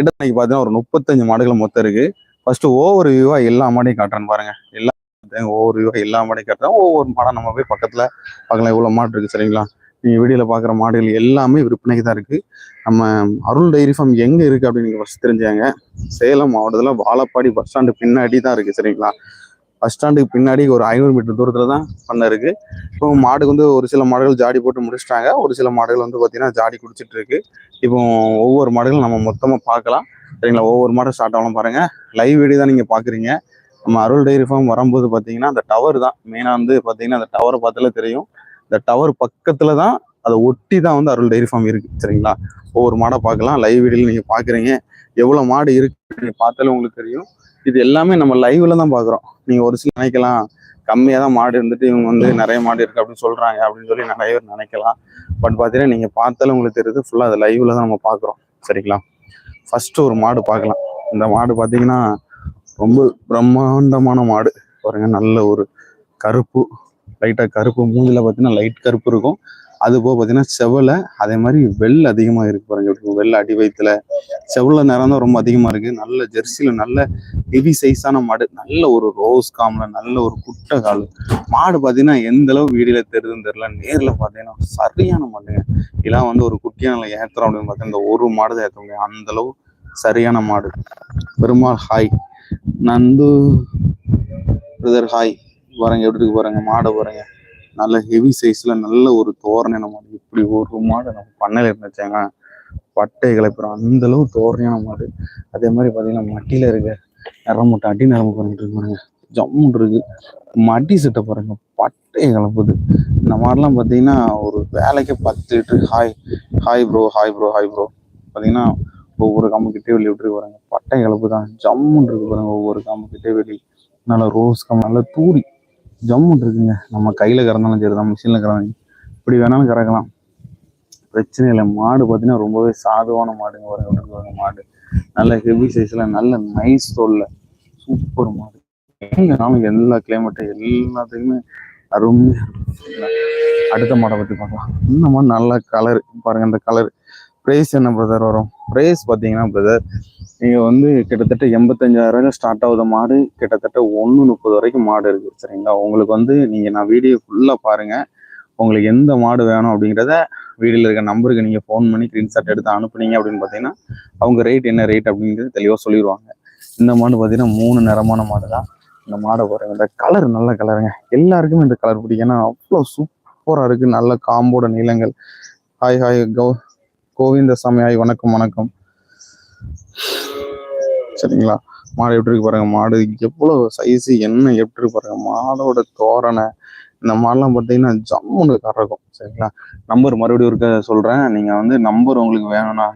கிட்ட இன்னைக்கு பார்த்தீங்கன்னா ஒரு முப்பத்தஞ்சு மாடுகள் மொத்தம் இருக்கு. ஃபர்ஸ்ட் ஒவ்வொரு வியூவா எல்லா மாடையும் காட்டுறேன் பாருங்க. எல்லா ஒவ்வொரு வியூவா எல்லா மாடையும் காட்டுறேன். ஒவ்வொரு மாடம் நம்ம போய் பக்கத்துல பார்க்கலாம். இவ்வளவு மாடு இருக்கு சரிங்களா? நீங்க வீடியோல பாக்குற மாடுகள் எல்லாமே விற்பனைக்கு தான் இருக்கு. நம்ம அருள் டைரி ஃபார்ம் எங்க இருக்கு அப்படின்னு நீங்க ஃபர்ஸ்ட் தெரிஞ்சாங்க சேலம் மாவட்டத்துல வாழப்பாடி பஸ் ஸ்டாண்டு பின்னாடி தான் இருக்கு சரிங்களா? பஸ் ஸ்டாண்டுக்கு பின்னாடி ஒரு ஐநூறு மீட்டர் தூரத்தில் தான் பண்ண இருக்கு. இப்போ மாடுக்கு வந்து ஒரு சில மாடுகள் ஜாடி போட்டு முடிச்சிட்டாங்க. ஒரு சில மாடுகள் வந்து பாத்தீங்கன்னா ஜாடி குடிச்சிட்டு இருக்கு. இப்போ ஒவ்வொரு மாடுகளும் நம்ம மொத்தமாக பார்க்கலாம். சரிங்களா? ஒவ்வொரு மாடும் ஸ்டார்ட் ஆகலாம் பாருங்கள் லைவ் வீடியோ தான் நீங்க பாக்குறீங்க. நம்ம அருள் டைரி ஃபார்ம் வரும்போது பார்த்தீங்கன்னா அந்த டவர் தான். மெயினா வந்து பாத்தீங்கன்னா அந்த டவரை பார்த்தாலே தெரியும். இந்த டவர் பக்கத்துல தான் அதை ஒட்டி தான் வந்து அருள் டைரி ஃபார்ம் இருக்கு சரிங்களா? ஒவ்வொரு மாடை பார்க்கலாம். லைவ் வீடியோல நீங்க பாக்குறீங்க. எவ்வளவு மாடு இருக்கு நீங்க உங்களுக்கு தெரியும். இது எல்லாமே நம்ம லைவ்ல தான் பாக்குறோம். நீங்க ஒரு சில நினைக்கலாம் கம்மியா தான் மாடு இருந்துட்டு இவங்க வந்து நிறைய மாடு இருக்கு அப்படின்னு சொல்றாங்க அப்படின்னு சொல்லி நிறைய பேர் நினைக்கலாம். பட் பாத்தீங்கன்னா நீங்க பார்த்தாலும் உங்களுக்கு தெரியுது ஃபுல்லா அது லைவ்ல தான் நம்ம பாக்குறோம் சரிங்களா? ஃபர்ஸ்ட் ஒரு மாடு பார்க்கலாம். இந்த மாடு பாத்தீங்கன்னா ரொம்ப பிரம்மாண்டமான மாடு. பாருங்க நல்ல ஒரு கருப்பு லைட்டாக கருப்பு. மூஞ்சில் பார்த்தீங்கன்னா லைட் கருப்பு இருக்கும். அது போக பார்த்தீங்கன்னா செவலை அதே மாதிரி வெள்ளை அதிகமாக இருக்கு பாருங்க. எப்படி வெள்ளை அடி வயிற்றுல செவலை நிறம் தான் ரொம்ப அதிகமாக இருக்குது நல்ல ஜெர்சியில் நல்ல ஹெவி சைஸான மாடு நல்ல ஒரு ரோஸ் காமில் நல்ல ஒரு குட்டை கால். மாடு பார்த்தீங்கன்னா எந்த அளவு வீடியில் தெரியுதுன்னு தெரியல. நேரில் பார்த்தீங்கன்னா சரியான மாடுங்க. இதெல்லாம் வந்து ஒரு குட்டியான ஏத்துறோம் அப்படின்னு பார்த்தீங்கன்னா இந்த ஒரு மாடு தான் ஏற்ற முடியும். அந்த அளவு சரியான மாடு. Perumal hi Nandu brother hi பாருங்க எப்படி இருக்கு பாருங்க மாடை பாருங்க நல்ல ஹெவி சைஸ்ல நல்ல ஒரு தோரணையான மாடு இப்படி ஒரு மாடு நம்ம பண்ணையில இருந்துச்சாங்க பட்டை கிளப்புறோம் அந்த அளவு தோரணையான மாடு அதே. மாதிரி பாத்தீங்கன்னா மட்டியில இருக்க மட்டும் அடி நிறம பண்ணிட்டு இருக்கு பாருங்க. ஜம்முன் இருக்கு. மடி சட்டை பாருங்க. பட்டையை கிளப்புது இந்த மாதிரிலாம் பார்த்தீங்கன்னா ஒரு வேலைக்கே பத்து litre. Hi hi bro hi bro hi bro பார்த்தீங்கன்னா ஒவ்வொரு காம்பு வெளியே விட்டு வராங்க பட்டை கிளப்பு தான் ஜம்முன் இருக்கு பாருங்க ஒவ்வொரு காம்பு வெளியே. வெளி நல்ல ரோஸ் காம்பு நல்ல தூரி. ஜம்முன் இருக்குங்க. நம்ம கையில் கறந்தாலும் சரி தான் மிஷினில் கறந்தாலும். இப்படி வேணாலும் கறக்கலாம். பிரச்சனை இல்லை. மாடு பார்த்தீங்கன்னா ரொம்பவே சாதுவான மாடுங்க. பாருங்க மாடு. நல்ல ஹெவி சைஸில் நல்ல நைஸ் தோல்ல. சூப்பர் மாடு. எங்கனாலும் எல்லா கிளைமேட்டும் எல்லாத்துக்குமே அருமையாக அடுத்த மாடை பற்றி பார்க்கலாம். இந்த மாதிரி நல்ல கலர் பாருங்க இந்த கலர் ப்ரைஸ் என்ன பிரதர் வரும்? ப்ரைஸ் பார்த்தீங்கன்னா பிரதர் நீங்கள் வந்து கிட்டத்தட்ட எண்பத்தஞ்சாயிரம் ஸ்டார்ட் ஆகுத மாடு. கிட்டத்தட்ட ஒன்று முப்பது வரைக்கும் மாடு இருக்குது சரிங்களா? உங்களுக்கு வந்து நீங்கள் நான் வீடியோ ஃபுல்லாக பாருங்க. உங்களுக்கு எந்த மாடு வேணும் அப்படிங்கிறத வீடியோல இருக்க நம்பருக்கு நீங்கள் ஃபோன் பண்ணி ஸ்க்ரீன்ஷாட் எடுத்து அனுப்புனீங்க அப்படின்னு பார்த்தீங்கன்னா அவங்க ரேட் என்ன ரேட் அப்படிங்கிறது தெளிவாக சொல்லிடுவாங்க. இந்த மாடு பார்த்தீங்கன்னா மூணு நிறமான மாடு தான் இந்த மாடை பாருங்க இந்த கலர் நல்ல கலருங்க எல்லாருக்குமே இந்த கலர் பிடிக்கும். ஏன்னா அவ்வளோ சூப்பராக இருக்குது நல்ல காம்போட நீளங்கள். ஹாய் ஹாய் கௌ கோவிந்த சாமி வணக்கம் வணக்கம். சரிங்களா? மாடு எப்படி இருக்கு பாருங்க மாடு எவ்வளவு சைஸ் என்ன எப்படி இருக்கு பாருங்க மாடோட தோரணை இந்த மாடெல்லாம் பார்த்தீங்கன்னா ஜம்முன்னு கறக்கும் சரிங்களா? நம்பர் மறுபடியும் இருக்க சொல்றேன். நீங்க வந்து நம்பர் உங்களுக்கு வேணும்னா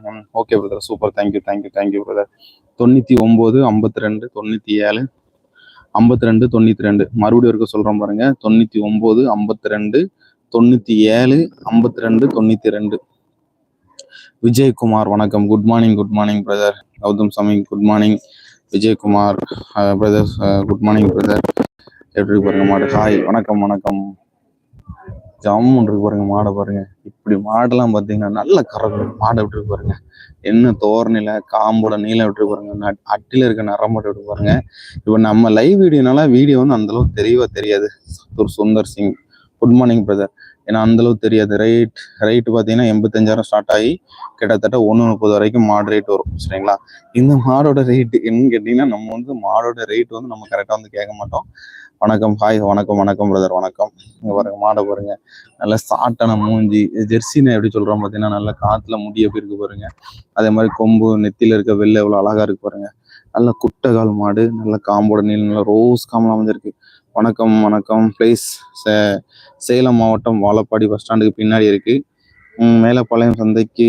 okay brother super thank you thank you thank you brother தொண்ணூத்தி ஒன்பது ஐம்பத்தி ரெண்டு தொண்ணூத்தி ஏழு ஐம்பத்தி ரெண்டு தொண்ணூத்தி ரெண்டு. மறுபடியும் இருக்க சொல்கிறோம் பாருங்க. தொண்ணூத்தி ஒன்பது ஐம்பத்தி ரெண்டு தொண்ணூத்தி ஏழு ஐம்பத்தி ரெண்டு தொண்ணூத்தி ரெண்டு. விஜயகுமார் வணக்கம். Good morning good morning brother Gautham Sami good morning Vijayakumar brother good morning brother எப்படி இருக்கு பாருங்க மாடு. ஹாய் வணக்கம் வணக்கம். ஜம்முன் இருக்கு பாருங்க மாடை பாருங்க. இப்படி மாடெல்லாம் பாத்தீங்கன்னா நல்ல கறக்கும் மாடை விட்டுருக்கு பாருங்க. என்ன தோரணையில காம்போட நீளம் விட்டு பாருங்க. அட்டில இருக்க நரம்பட்டு விட்டு பாருங்க. இப்போ நம்ம லைவ் வீடியோனால வீடியோ வந்து அந்த அளவுக்கு தெரியவா தெரியாது. ஒரு Sundar Singh. Good morning brother ஏன்னா அந்த அளவுக்கு தெரியாது. ரைட் ரைட் பார்த்தீங்கன்னா எண்பத்தஞ்சாயிரம் ஸ்டார்ட் ஆகி கிட்டத்தட்ட ஒன்று முப்பது வரைக்கும் மாடு ரேட் வரும். சரிங்களா? இந்த மாடோட ரேட் என்னன்னு கேட்டிங்கன்னா நம்ம வந்து மாடோட ரேட் வந்து நம்ம கரெக்டாக வந்து கேட்க மாட்டோம். வணக்கம். ஹாய் வணக்கம். வணக்கம் பிரதர் வணக்கம். இங்கே பாருங்க மாடை பாருங்க. நல்ல சாட்டான மூஞ்சி. ஜெர்சின்னு எப்படி சொல்றோம் பார்த்தீங்கன்னா நல்ல காற்றுல முடி எப்படி இருக்கு பாருங்க. அதே மாதிரி கொம்பு நெத்தியில் இருக்க வெளில எவ்வளோ அழகா இருக்கு பாருங்க. நல்ல குட்டைகால் மாடு நல்ல காம்போட நீளம் நல்ல ரோஸ் காமெல்லாம் அமைஞ்சிருக்கு. வணக்கம் வணக்கம். பிளேஸ் சேலம் மாவட்டம் வாழப்பாடி பஸ் ஸ்டாண்டுக்கு பின்னாடி இருக்கு. மேலப்பாளையம் சந்தைக்கு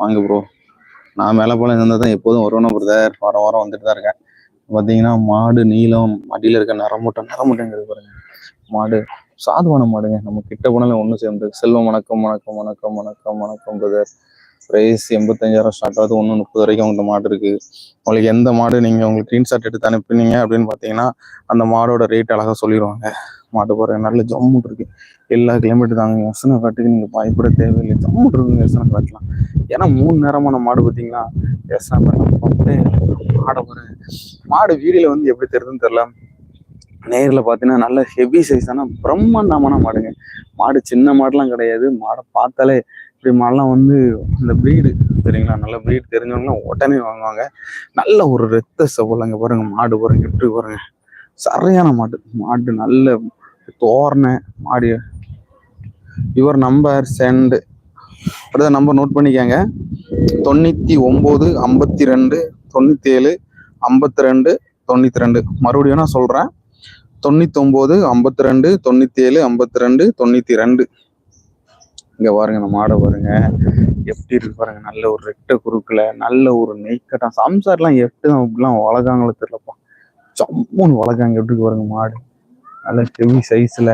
வாங்க ப்ரோ நான் மேலப்பாளையம் சந்தை தான் எப்போதும் வருவேன் பிரதர் வாரம் வாரம் வந்துட்டு தான் இருக்கேன். பார்த்தீங்கன்னா மாடு நீளம் அடியில் இருக்க நரமூட்டம் நரமூட்டங்கிறது பாருங்க. மாடு சாதுவான மாடுங்க. நம்ம கிட்ட போனாலும் ஒன்று சேர்ந்து செல்வம் வணக்கம் வணக்கம் வணக்கம் வணக்கம் வணக்கம் பிரதர் ப்ரைஸ் எண்பத்தஞ்சாயிரம் ஸ்டார்ட் ஆகுது. ஒன்று முப்பது வரைக்கும் உங்கள்கிட்ட மாடு இருக்கு. உங்களுக்கு எந்த மாடு நீங்க உங்களுக்கு ஸ்க்ரீன்ஷாட் எடுத்து அனுப்புனீங்க அப்படின்னு பார்த்தீங்கன்னா அந்த மாடோட ரேட் அழகா சொல்லிடுவாங்க மாட்டு போகிற நல்ல ஜம்மு இருக்கு. எல்லா கிலோமீட்டர் தாங்க. எசனை காட்டுக்கு நீங்கள் பயப்பட தேவையில்லை. ஜம்மு இருக்குங்க. எசனை காட்டலாம். ஏன்னா மூணு நேரமான மாடு பார்த்தீங்கன்னா எசனை மாடை போகிறேன் மாடு வீடியில் வந்து எப்படி தெரியுதுன்னு தெரியல. நேர்ல பார்த்தீங்கன்னா நல்ல ஹெவி சைஸான பிரம்மாண்டமான மாடுங்க. மாடு சின்ன மாடுலாம் கிடையாது. மாடை பார்த்தாலே இப்படி மாடெல்லாம் வந்து இந்த ப்ரீடு சரிங்களா? நல்ல ப்ரீடு தெரிஞ்சவங்களாம் உடனே வாங்குவாங்க. நல்ல ஒரு ரத்த செவலங்க பாருங்க மாடு பாருங்க எப்படி பாருங்க. சரியான மாடு. மாடு நல்ல தோரணை மாடு. யுவர் நம்பர் செண்டு அடுத்த நம்பர் நோட் பண்ணிக்கங்க. தொண்ணூத்தி ஒன்பது ஐம்பத்தி ரெண்டு தொண்ணூத்தி ஏழு ஐம்பத்தி ரெண்டு தொண்ணூத்தி ரெண்டு. மறுபடியும் நான் சொல்றேன்? தொண்ணூத்தி ஒன்பது ஐம்பத்தி ரெண்டு தொண்ணூத்தி ஏழு ஐம்பத்தி ரெண்டு தொண்ணூத்தி ரெண்டு. இங்க பாருங்க இந்த மாடை பாருங்க. எப்படி இருக்கு பாருங்க நல்ல ஒரு ரெட்டை குறுக்கில் நல்ல ஒரு நெய்க்கட்டம் சம்சார்லாம் எப்படி தான் இப்படிலாம் வளர்க்காங்களோ தெரியலப்பா. சம்முன்னு வளர்க்காங்க. எப்படி இருக்கு பாருங்க மாடு நல்ல ஹெவி சைஸ்ல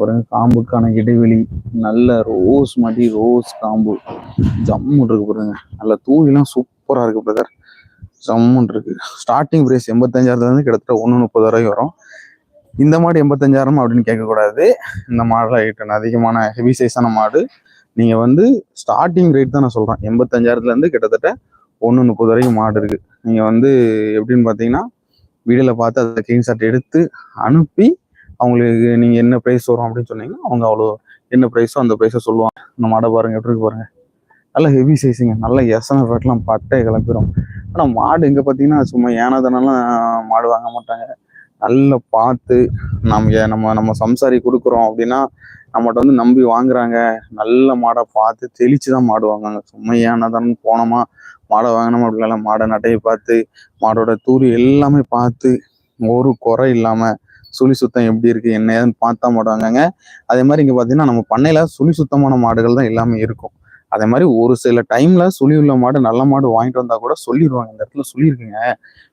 ஒரு காம்புக்கான இடைவெளி. நல்ல ரோஸ் மாதிரி ரோஸ் காம்பு. ஜம்முன்னு இருக்கு பாருங்க. நல்ல தூவிலாம் சூப்பரா இருக்கு பிரதர் ஜம்முன்னு இருக்கு. ஸ்டார்டிங் பிரைஸ் எண்பத்தஞ்சாயிரத்துல இருந்து கிட்டத்தட்ட ஒன்று முப்பதாயிரம் வரும். இந்த மாடு எண்பத்தஞ்சாயிரம் அப்படின்னு கேட்கக்கூடாது. இந்த மாடுலாம் ரேட் அதிகமான ஹெவி சைஸான மாடு. நீங்கள் வந்து ஸ்டார்டிங் ரேட் தான் நான் சொல்கிறேன் எண்பத்தஞ்சாயிரத்துலேருந்து கிட்டத்தட்ட ஒன்று முப்பது வரைக்கும் மாடு இருக்குது நீங்கள் வந்து எப்படின்னு பார்த்தீங்கன்னா வீடியோவில் பார்த்து அதை ஸ்கிரீன்ஷாட் எடுத்து அனுப்பி அவங்களுக்கு நீங்கள் என்ன ப்ரைஸ் வரும் அப்படின்னு சொன்னீங்கன்னா அவங்க அவ்வளோ என்ன ப்ரைஸோ அந்த ப்ரைஸை சொல்லுவாங்க. இந்த மாடை பாருங்கள் எப்படி இருக்கு பாருங்கள் நல்ல ஹெவி சைஸுங்க நல்ல எசன ஃபேட்லாம் பட்டை கிளப்பிடும் ஆனால் மாடு இங்கே பார்த்தீங்கன்னா சும்மா ஏனாதனெல்லாம் மாடு வாங்க மாட்டாங்க. நல்லா பார்த்து நம்ம ஏ- நம்ம நம்ம சம்சாரி கொடுக்குறோம் அப்படின்னா நம்மகிட்ட வந்து நம்பி வாங்குறாங்க. நல்ல மாடை பார்த்து தெளிச்சு தான் மாடு வாங்குவாங்க. சும்மா போனோமா மாடை வாங்கினோமா அப்படின்னா மாடை நட்டையை பார்த்து மாடோட தூரி எல்லாமே பார்த்து ஒரு குறை இல்லாமல் சுழி சுத்தம் எப்படி இருக்குது என்ன ஏதுன்னு பார்த்தா மாட்டாங்க அதே மாதிரி இங்கே பார்த்தீங்கன்னா நம்ம பண்ணையில் சுழி சுத்தமான மாடுகள் தான் எல்லாமே இருக்கும். அதே மாதிரி ஒரு சில டைம்ல சுழி உள்ள மாடு நல்ல மாடு வாங்கிட்டு வந்தா கூட சொல்லிடுவாங்க இந்த இடத்துல சொல்லியிருக்குங்க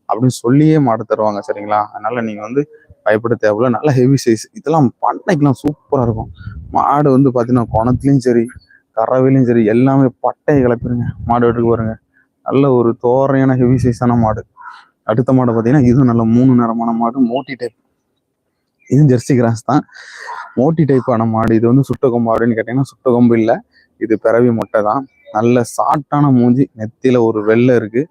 அப்படின்னு சொல்லியே மாடு தருவாங்க சரிங்களா? அதனால நீங்க வந்து பயப்பட தேவையில்ல. நல்ல ஹெவி சைஸ் இதெல்லாம் பண்ணைக்கெல்லாம் சூப்பரா இருக்கும். மாடு வந்து பாத்தீங்கன்னா குணத்துலயும் சரி கறவையிலையும் சரி எல்லாமே பட்டையை கிளப்பிடுங்க மாடு எடுக்க பாருங்க. நல்ல ஒரு தோரையான ஹெவி சைஸான மாடு. அடுத்த மாடு பார்த்தீங்கன்னா இதுவும் நல்ல மூணு நேரமான மாடு மோட்டி டைப் இதுவும் ஜெர்சி கிராஸ் தான். மோட்டி டைப்பான மாடு. இது வந்து சுட்டகொம்பு அப்படின்னு கேட்டீங்கன்னா சுட்டகொம்பு இல்லை. இது பிறவி மொட்டை தான். நல்ல சாட்டான மூஞ்சி நெத்தியில ஒரு வெள்ளை இருக்கு.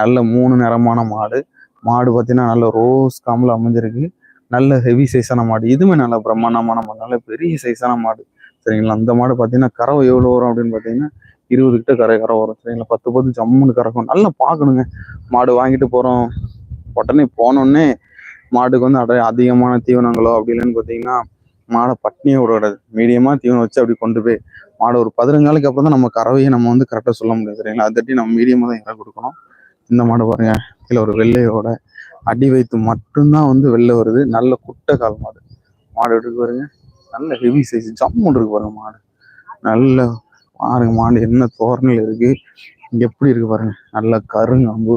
நல்ல மூணு நிறமான மாடு. மாடு பார்த்தீங்கன்னா நல்ல ரோஸ் காம்பில் அமைஞ்சிருக்கு. நல்ல ஹெவி சைஸான மாடு. இதுவுமே நல்ல பிரம்மாண்டமான மாடு. நல்ல பெரிய சைஸான மாடு. சரிங்களா? அந்த மாடு பார்த்தீங்கன்னா கறவை எவ்வளோ வரும் அப்படின்னு பார்த்தீங்கன்னா இருபது கிட்ட கரை கரை வரும். சரிங்களா? பத்து பத்து ஜம்முன்னு கறக்கும். நல்லா பார்க்கணுங்க மாடு வாங்கிட்டு போகிறோம் உடனே போனோடனே மாட்டுக்கு வந்து அடைய அதிகமான தீவனங்களோ அப்படி இல்லைன்னு பார்த்தீங்கன்னா மாடை பட்னியோட விடக்கூடாது. மீடியமாக தீவனம் வச்சு அப்படி கொண்டு போய் மாடை ஒரு பதினஞ்சு நாளைக்கு அப்புறம் தான் நம்ம கறவையை நம்ம வந்து கரெக்டாக சொல்ல முடியாது சரிங்களா? அதை தட்டி நம்ம மீடியமாக தான் இறை கொடுக்கணும். இந்த மாடு பாருங்க இதில் ஒரு வெள்ளையோட அடி வைத்து மட்டும்தான் வந்து வெளில வருது. நல்ல குட்டை கால் மாடு. மாடு எடுத்து பாருங்க? நல்ல ஹெவி சைஸ் ஜம்முன்னு இருக்கு பாருங்க மாடு. நல்ல பாருங்க மாடு என்ன தோரணையில் இருக்கு. எப்படி இருக்கு பாருங்க? நல்ல கருங்காம்பு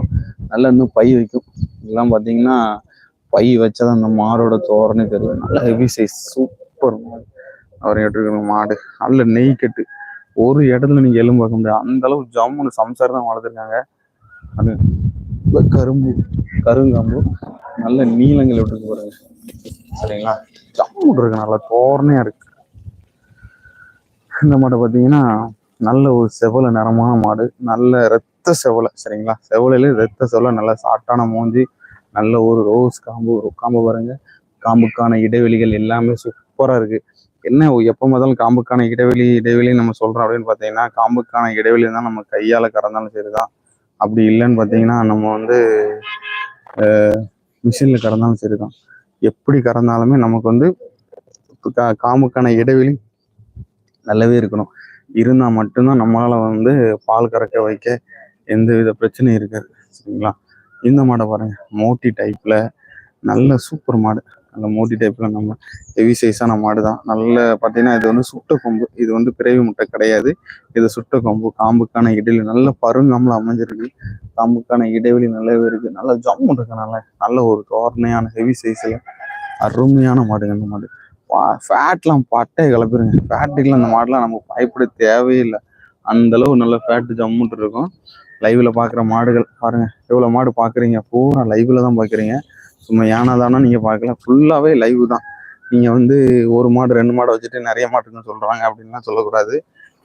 நல்லா இன்னும் பை வைக்கும். இதெல்லாம் பார்த்தீங்கன்னா பை வச்சாதான் அந்த மாடோட தோரணை தெரியும். நல்ல ஹெவி சைஸ் சூப்பர் மாடு அவர் எடுத்துக்கிற மாடு நல்ல நெய் கட்டு. ஒரு இடத்துல நீங்க எலும்பு பார்க்க முடியாது. அந்த அளவு ஜம்முன்னு சம்சாரம் தான் வளர்த்துருக்காங்க. அது கரும்பு கருங்காம்பு நல்ல நீளங்கள் விட்டுருக்கு பாருங்க. சரிங்களா? ஜம்மு இருக்கு நல்லா தோரணையா இருக்கு. இந்த மாட்டை பார்த்தீங்கன்னா நல்ல ஒரு செவலை நிறமான மாடு. நல்ல ரத்த செவலை. சரிங்களா? செவலையில ரத்த செவலை. நல்லா சாட்டான மூஞ்சி. நல்ல ஒரு ரோஸ் காம்பு ஒரு காம்பு பாருங்க. காம்புக்கான இடைவெளிகள் எல்லாமே சூப்பர் சூப்பராக இருக்குது என்ன எப்போ முதல் காம்புக்கான இடைவெளி இடைவெளி நம்ம சொல்கிறோம் அப்படின்னு பார்த்தீங்கன்னா காம்புக்கான இடைவெளி தான் நம்ம கையால் கறந்தாலும் சரி தான் அப்படி இல்லைன்னு பார்த்தீங்கன்னா நம்ம வந்து மிஷினில் கறந்தாலும் சரி தான் எப்படி கறந்தாலுமே நமக்கு வந்து கா- காம்புக்கான இடைவெளி நல்லாவே இருக்கணும். இருந்தால் மட்டும்தான் நம்மளால் வந்து பால் கறக்க வைக்க எந்த வித பிரச்சனையும் இருக்காது. சரிங்களா? இந்த மாடை பாருங்கள் மோட்டி டைப்பில் நல்ல சூப்பர் மாடு. அந்த மூட்டி டைப்ல நம்ம ஹெவி சைஸான மாடு தான். நல்ல பார்த்தீங்கன்னா இது வந்து சுட்ட கொம்பு. இது வந்து பிறவி முட்டை கிடையாது. இது சுட்ட கொம்பு. காம்புக்கான இடைவெளி நல்ல பருங்காமல் அமைஞ்சிருக்கு. காம்புக்கான இடைவெளி நல்லாவே இருக்கு. நல்ல ஜம்மு இருக்கனால நல்ல ஒரு தோரணையான ஹெவி சைஸ்ல அருமையான மாடுங்க இந்த மாடு. ஃபேட்லாம் பட்டே கிளப்பிடுங்க ஃபேட்டுக்குலாம் இந்த மாடுலாம் நமக்கு பயப்பட தேவையில்லை அந்த அளவு நல்ல ஃபேட்டு ஜம்முன்ட்டு இருக்கும். லைவ்ல பார்க்குற மாடுகள் பாருங்க. எவ்வளோ மாடு பார்க்குறீங்க பூரா லைவ்ல தான் பார்க்குறீங்க சும்மா யானை தானே நீங்கள் பார்க்கல. ஃபுல்லாகவே லைவ் தான். நீங்கள் வந்து ஒரு மாடு ரெண்டு மாடை வச்சுட்டு நிறைய மாட்டுன்னு சொல்கிறாங்க அப்படின்லாம் சொல்லக்கூடாது.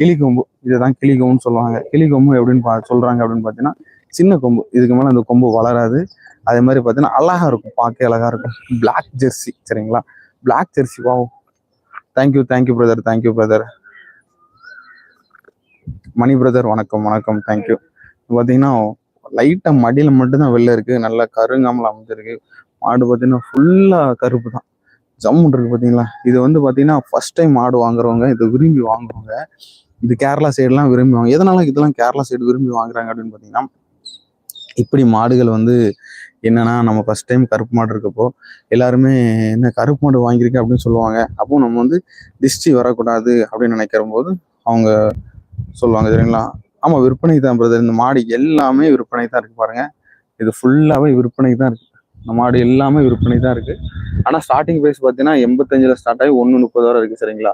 கிளிக்கொம்பு இதுதான் கிளிகொம்புன்னு சொல்லுவாங்க. கிளிக்கொம்பு எப்படின்னு பா சொல்கிறாங்க அப்படின்னு பார்த்தீங்கன்னா சின்ன கொம்பு. இதுக்கு மேலே அந்த கொம்பு வளராது. அதே மாதிரி பார்த்தீங்கன்னா அழகா இருக்கும். பார்க்க அழகாக இருக்கும். பிளாக் ஜெர்சி சரிங்களா? பிளாக் ஜெர்சி வா thank you thank you brother thank you brother Mani brother வணக்கம் வணக்கம். தேங்க்யூ பார்த்தீங்கன்னா லைட்டாக மடியில் மட்டும்தான் வெளில இருக்கு. நல்லா கருங்காமல் அமைஞ்சிருக்கு. மாடு பார்த்தீங்கன்னா ஃபுல்லாக கருப்பு தான் ஜம்முன் இருக்கு பார்த்தீங்களா இது வந்து பார்த்தீங்கன்னா ஃபர்ஸ்ட் டைம் மாடு வாங்குறவங்க இதை விரும்பி வாங்குவாங்க இது கேரளா சைடுலாம் விரும்பி வாங்க எதனால இதெல்லாம் கேரளா சைடு விரும்பி வாங்குறாங்க அப்படின்னு பார்த்தீங்கன்னா இப்படி மாடுகள் வந்து என்னன்னா நம்ம ஃபர்ஸ்ட் டைம் கருப்பு மாடு இருக்கப்போ எல்லாருமே என்ன கருப்பு மாடு வாங்கியிருக்கேன் அப்படின்னு சொல்லுவாங்க. அப்போ நம்ம வந்து திஷ்டி வரக்கூடாது அப்படின்னு நினைக்கிற போது அவங்க சொல்லுவாங்க சரிங்களா? ஆமா விற்பனை தான் பிரதர் இந்த மாடு எல்லாமே விற்பனை தான் இருக்கு பாருங்க. இது ஃபுல்லாவே விற்பனை தான் இருக்கு. இந்த மாடு எல்லாமே விற்பனை தான் இருக்கு. ஆனா ஸ்டார்டிங் பிரைஸ் பார்த்தீங்கன்னா எண்பத்தஞ்சுல ஸ்டார்ட் ஆகி ஒன்று முப்பது வரை இருக்கு சரிங்களா?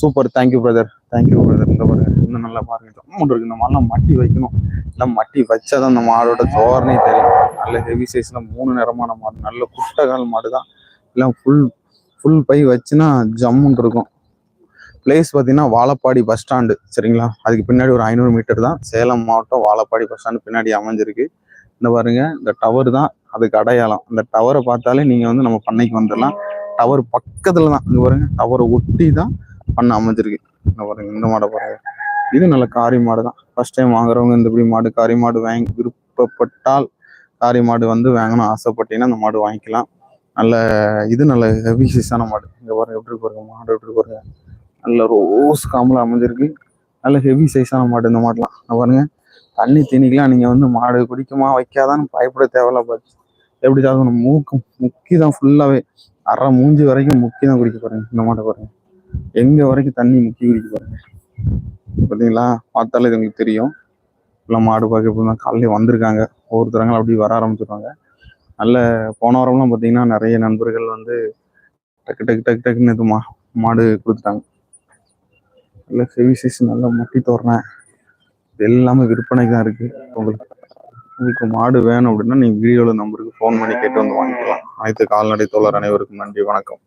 Super thank you brother thank you brother இந்த பாருங்க இன்னும் நல்லா பாருங்க. அமௌண்ட் இருக்கு. இந்த மாதிரிலாம் மட்டி வைக்கணும். இல்லை மட்டி வச்சாதான் இந்த மாடோட தோரணை தெரியும். நல்ல ஹெவி சைஸ்ல மூணு நிறமான மாடு. நல்ல குட்டகால் மாடு தான் எல்லாம் ஃபுல் ஃபுல் பை வச்சுன்னா ஜம்முன்னு இருக்கும். பிளேஸ் பார்த்தீங்கன்னா வாழப்பாடி பஸ் ஸ்டாண்டு சரிங்களா? அதுக்கு பின்னாடி ஒரு ஐநூறு மீட்டர் தான் சேலம் மாவட்டம் வாழப்பாடி பஸ் ஸ்டாண்டு பின்னாடி அமைஞ்சிருக்கு. இந்த பாருங்க இந்த டவர் தான் அதுக்கு அடையாளம். இந்த டவரை பார்த்தாலே நீங்க வந்து நம்ம பண்ணைக்கு வந்துடலாம். டவர் பக்கத்துல தான் இங்கே பாருங்க டவரை ஒட்டி தான் பண்ண அமைஞ்சிருக்கு. இந்த பாருங்க இந்த மாடை பாருங்க. இது நல்ல காரி மாடு தான். ஃபர்ஸ்ட் டைம் வாங்குறவங்க இந்த இப்படி மாடு காரி மாடு வாங்கி விருப்பப்பட்டால் காரி மாடு வந்து வாங்கணும் ஆசைப்பட்டீங்கன்னா அந்த மாடு வாங்கிக்கலாம். நல்ல இது நல்ல ஹெவி சீஸான மாடு. இங்கே பாருங்க எப்படி பாருங்க மாடு எப்படி பாருங்க. நல்ல ரோஸ் காமல அமைஞ்சிருக்கு. நல்ல ஹெவி சைஸான மாடு இந்த மாடெல்லாம் பாருங்க. தண்ணி தீனிக்கலாம் நீங்க வந்து மாடு குடிக்குமா வைக்காதான்னு பயப்பட தேவையில்ல பாத்து எப்படி சாகணும் மூக்கு முக்கி தான் ஃபுல்லாவே அரை மூஞ்சி வரைக்கும் முக்கி தான் குடிக்க பாருங்க இந்த மாட்டை பாருங்க. எங்க வரைக்கும் தண்ணி முக்கி குடிக்க பாருங்க பார்த்தீங்களா? பார்த்தாலே இது உங்களுக்கு தெரியும். இப்பெல்லாம் மாடு பார்க்க இப்போ தான் காலையில வந்திருக்காங்க. ஒவ்வொருத்தரங்களும் அப்படி வர ஆரம்பிச்சிருவாங்க. நல்ல போன வாரம்லாம் பார்த்தீங்கன்னா நிறைய நண்பர்கள் வந்து டக்கு டக்கு டக்கு டக்குன்னு இது மா மாடு கொடுத்துட்டாங்க. இல்லை ஹெவி நல்லா நல்ல முட்டி தோரணை. இது எல்லாமே விற்பனைக்கு தான் இருக்கு. உங்களுக்கு உங்களுக்கு மாடு வேணும் அப்படின்னா நீங்க வீடியோவில் நம்பருக்கு ஃபோன் பண்ணி கேட்டு வந்து வாங்கிக்கலாம். அனைத்து கால்நடை தோழர் அனைவருக்கும் நன்றி வணக்கம்.